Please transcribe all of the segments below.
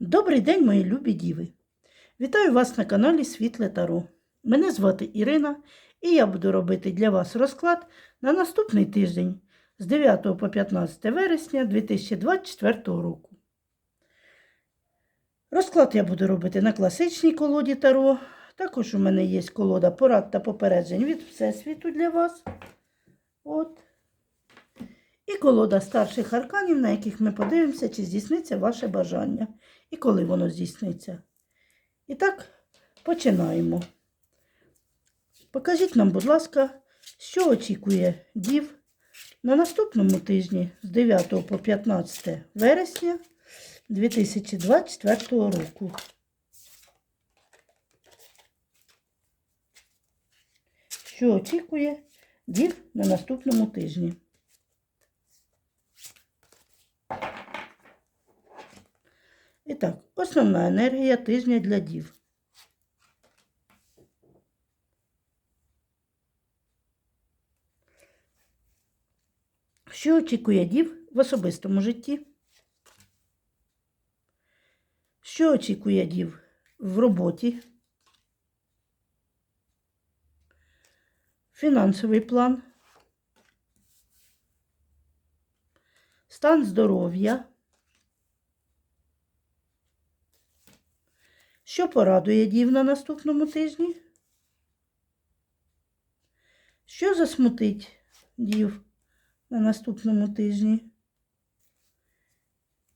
Добрий день, мої любі діви! Вітаю вас на каналі Світле Таро. Мене звати Ірина, і я буду робити для вас розклад на наступний тиждень з 9 по 15 вересня 2024 року. Розклад я буду робити на класичній колоді Таро. Також у мене є колода порад та попереджень від Всесвіту для вас. От. І колода старших арканів, на яких ми подивимося, чи здійсниться ваше бажання і коли воно здійсниться. І так, починаємо. Покажіть нам, будь ласка, що очікує дів на наступному тижні з 9 по 15 вересня 2024 року. Що очікує дів на наступному тижні? І так, енергія тижня для дів. Що очікує дів в особистому житті? Що очікує дів в роботі? Фінансовий план, стан здоров'я. Що порадує дів на наступному тижні? Що засмутить дів на наступному тижні?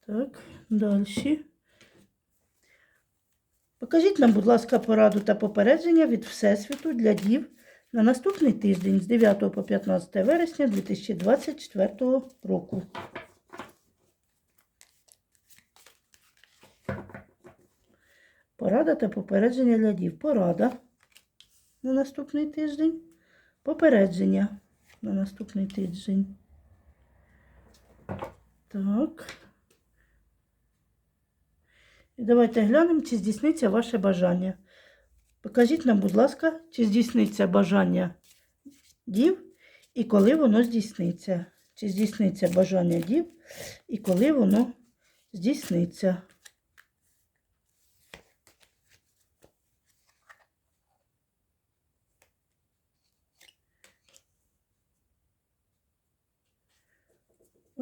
Так, далі. Покажіть нам, будь ласка, пораду та попередження від Всесвіту для дів на наступний тиждень з 9 по 15 вересня 2024 року. Порада та попередження для дів. Порада на наступний тиждень. Попередження на наступний тиждень. Так. І давайте глянемо, чи здійсниться ваше бажання. Покажіть нам, будь ласка, чи здійсниться бажання дів і коли воно здійсниться. Чи здійсниться бажання дів і коли воно здійсниться.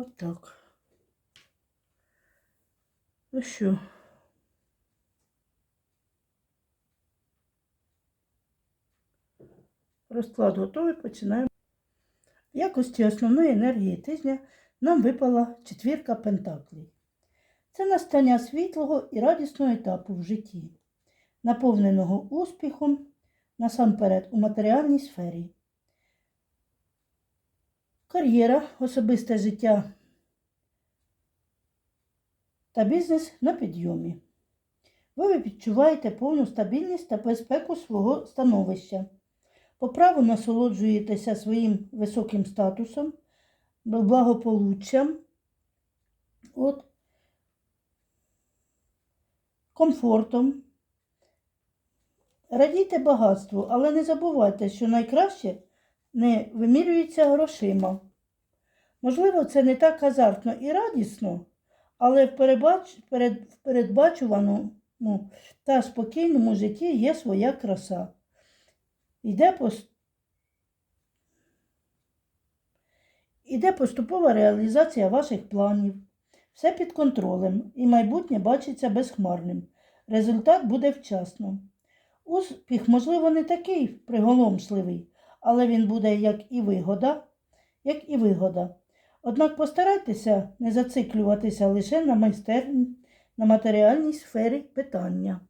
Отак. Ну що? Розклад готовий, починаємо. В якості основної енергії тижня нам випала четвірка пентаклей. Це настання світлого і радісного етапу в житті, наповненого успіхом насамперед у матеріальній сфері. Кар'єра, особисте життя та бізнес на підйомі. Ви відчуваєте повну стабільність та безпеку свого становища. По праву насолоджуєтеся своїм високим статусом, благополуччям, от, комфортом. Радійте багатству, але не забувайте, що найкраще не вимірюється грошима. Можливо, це не так азартно і радісно, але в, перебач... перед... в передбачуваному та спокійному житті є своя краса. Йде, пос... Іде поступова реалізація ваших планів. Все під контролем і майбутнє бачиться безхмарним. Результат буде вчасно. Успіх, можливо, не такий приголомшливий, але він буде як і вигода, як і вигода. Однак постарайтеся не зациклюватися лише на майстерні, на матеріальній сфері питання.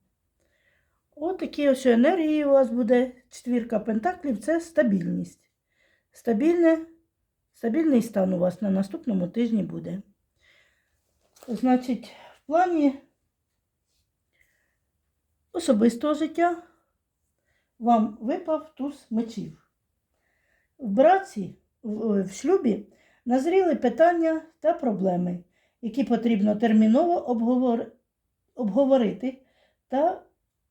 От такі ось енергії у вас буде четвірка пентаклів це стабільність. Стабільне, стабільний стан у вас на наступному тижні буде. Значить, в плані особистого життя вам випав туз мечів. В браці, в, в шлюбі назріли питання та проблеми, які потрібно терміново обговор... обговорити та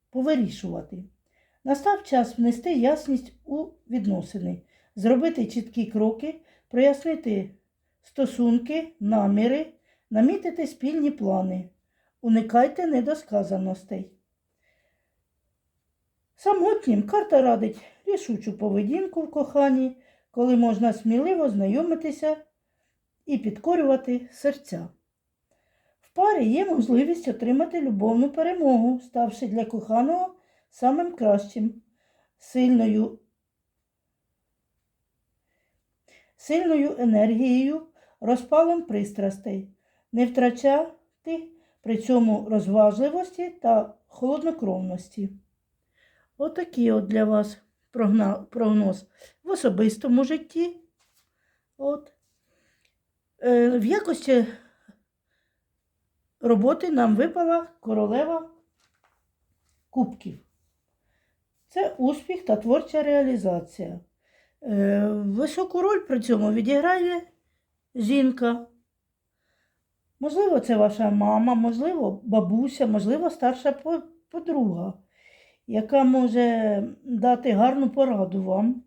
повирішувати. Настав час внести ясність у відносини, зробити чіткі кроки, прояснити стосунки, наміри, намітити спільні плани. Уникайте недосказаностей. Самотнім карта радить рішучу поведінку в коханні, коли можна сміливо знайомитися і підкорювати серця. В парі є можливість отримати любовну перемогу, ставши для коханого самим кращим, сильною, сильною енергією, розпалом пристрастей, не втрачати при цьому розважливості та холоднокровності. Отакий от для вас прогноз в особистому житті. От. Е, в якості роботи нам випала королева кубків. Це успіх та творча реалізація. Е, високу роль при цьому відіграє жінка. Можливо, це ваша мама, можливо, бабуся, можливо, старша подруга, яка може дати гарну пораду вам.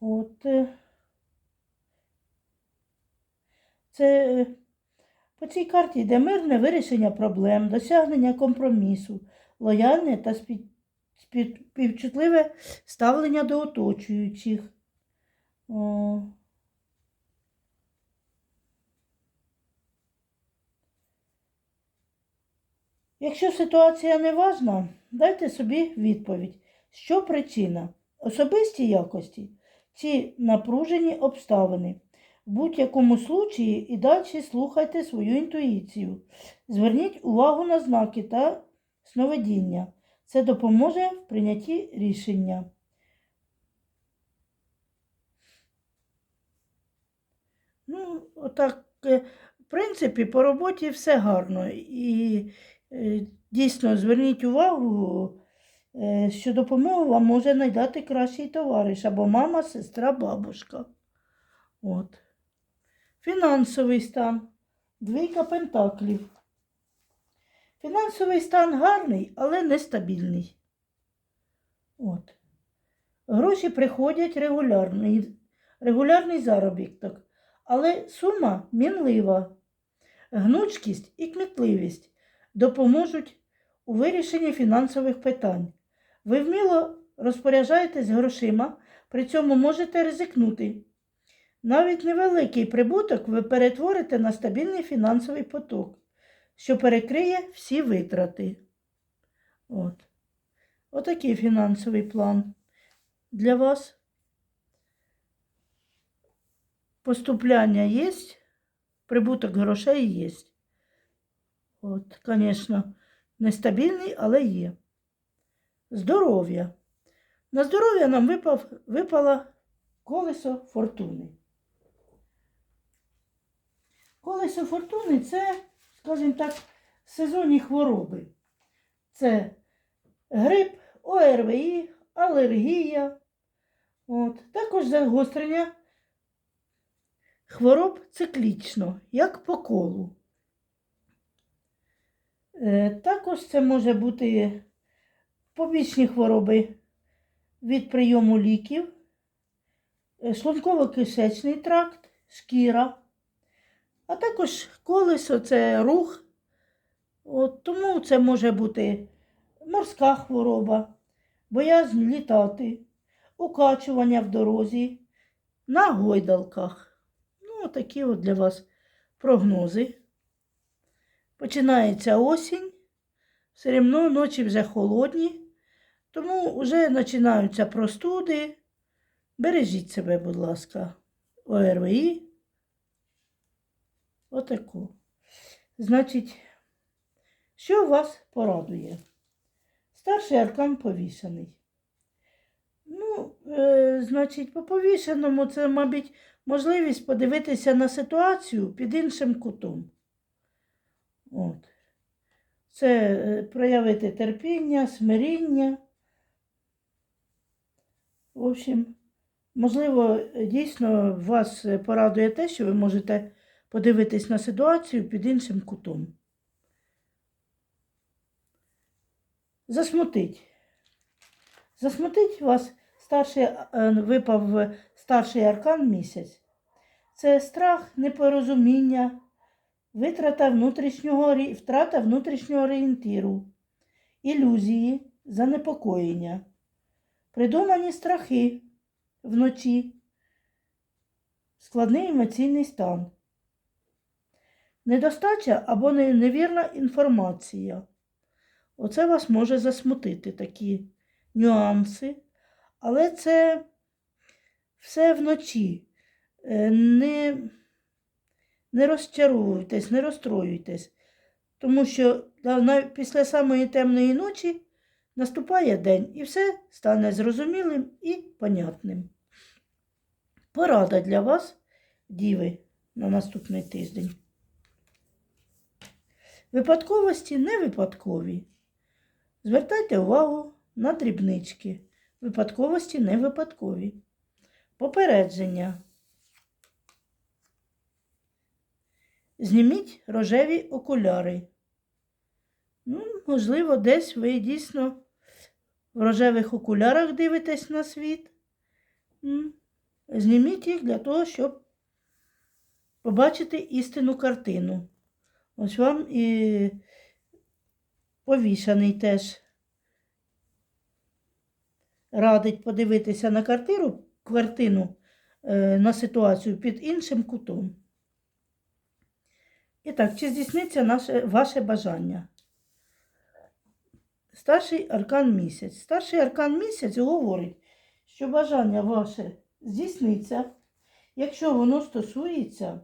От. е, Це е, по цій карті йде мирне вирішення проблем, досягнення компромісу, лояльне та спі- спі- співчутливе ставлення до оточуючих. О. Якщо ситуація не важна, дайте собі відповідь, що причина особисті якості чи напружені обставини. В будь-якому случаї і далі слухайте свою інтуїцію. Зверніть увагу на знаки та сновидіння. Це допоможе в прийнятті рішення. Ну, отак, е, в принципі, по роботі все гарно. І дійсно зверніть увагу, е, що допомогу вам може надати кращий товариш або мама, сестра, бабушка. От. Фінансовий стан. Двійка пентаклів. Фінансовий стан гарний, але нестабільний. От. Гроші приходять регулярний, регулярний заробіток, але сума мінлива. Гнучкість і кмітливість допоможуть у вирішенні фінансових питань. Ви вміло розпоряджаєтесь грошима, при цьому можете ризикнути. Навіть невеликий прибуток ви перетворите на стабільний фінансовий поток, що перекриє всі витрати. От. Отакий фінансовий план для вас. Поступляння є, прибуток грошей є. От, звісно, нестабільний, але є. Здоров'я. На здоров'я нам випав, випало колесо фортуни. Колесо фортуни це, скажімо так, сезонні хвороби. Це грип, ОРВІ, алергія. От. Також загострення хвороб циклічно, як по колу. Е, Також це може бути побічні хвороби від прийому ліків, е, шлунково-кишечний тракт, шкіра, а також колесо це рух. От, тому це може бути морська хвороба, боязнь літати, укачування в дорозі, на гойдалках. Ну, такі от для вас прогнози. Починається осінь, все одно ночі вже холодні, тому вже починаються простуди. Бережіть себе, будь ласка, ОРВІ. Отаку. Значить, що вас порадує? Старший аркан повішений. Ну, е, значить, по повішеному це, мабуть, можливість подивитися на ситуацію під іншим кутом. От. Це е, проявити терпіння, смиріння. В общем, можливо, дійсно вас порадує те, що ви можете подивитись на ситуацію під іншим кутом. Засмутить. Засмутить вас старший, е, випав старший аркан місяць. Це страх, непорозуміння, витрата внутрішнього, втрата внутрішнього орієнтиру, ілюзії, занепокоєння, придумані страхи вночі, складний емоційний стан, недостача або невірна інформація. Оце вас може засмутити такі нюанси, але це все вночі. Е, Не, не розчаровуйтесь, не розстроюйтесь, тому що після самої темної ночі наступає день і все стане зрозумілим і понятним. Порада для вас, діви, на наступний тиждень. Випадковості не випадкові. Звертайте увагу на дрібнички. Випадковості не випадкові. Попередження. Зніміть рожеві окуляри. Ну, можливо, десь ви дійсно в рожевих окулярах дивитесь на світ. Зніміть їх для того, щоб побачити істинну картину. Ось вам і повішаний теж радить подивитися на квартиру, квартину, е, на ситуацію під іншим кутом. І так, чи здійсниться наше, ваше бажання? Старший аркан місяць. Старший аркан місяць говорить, що бажання ваше здійсниться, якщо воно стосується,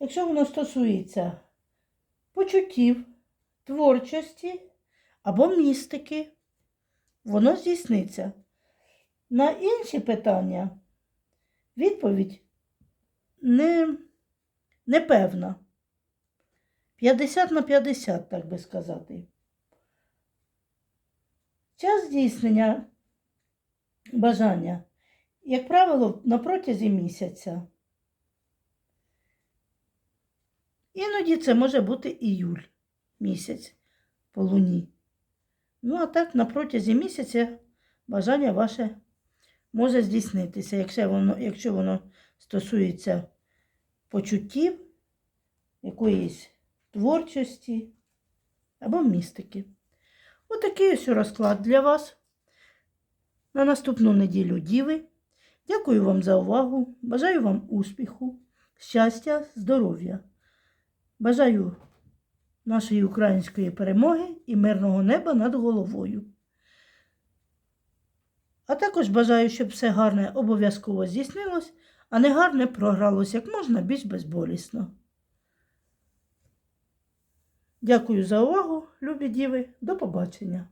якщо воно стосується почуттів, творчості або містики, воно здійсниться. На інші питання відповідь не, непевна. 50 на 50, так би сказати. Час здійснення бажання, як правило, на протязі місяця. Іноді це може бути іюль місяць по луні. Ну, а так, на протязі місяця бажання ваше може здійснитися, якщо воно, якщо воно стосується почуттів, якоїсь творчості або містики. Отакий ось розклад для вас на наступну неділю Діви. Дякую вам за увагу. Бажаю вам успіху, щастя, здоров'я. Бажаю нашої української перемоги і мирного неба над головою. А також бажаю, щоб все гарне обов'язково здійснилось, а негарне програлось як можна більш безболісно. Дякую за увагу, любі діви. До побачення.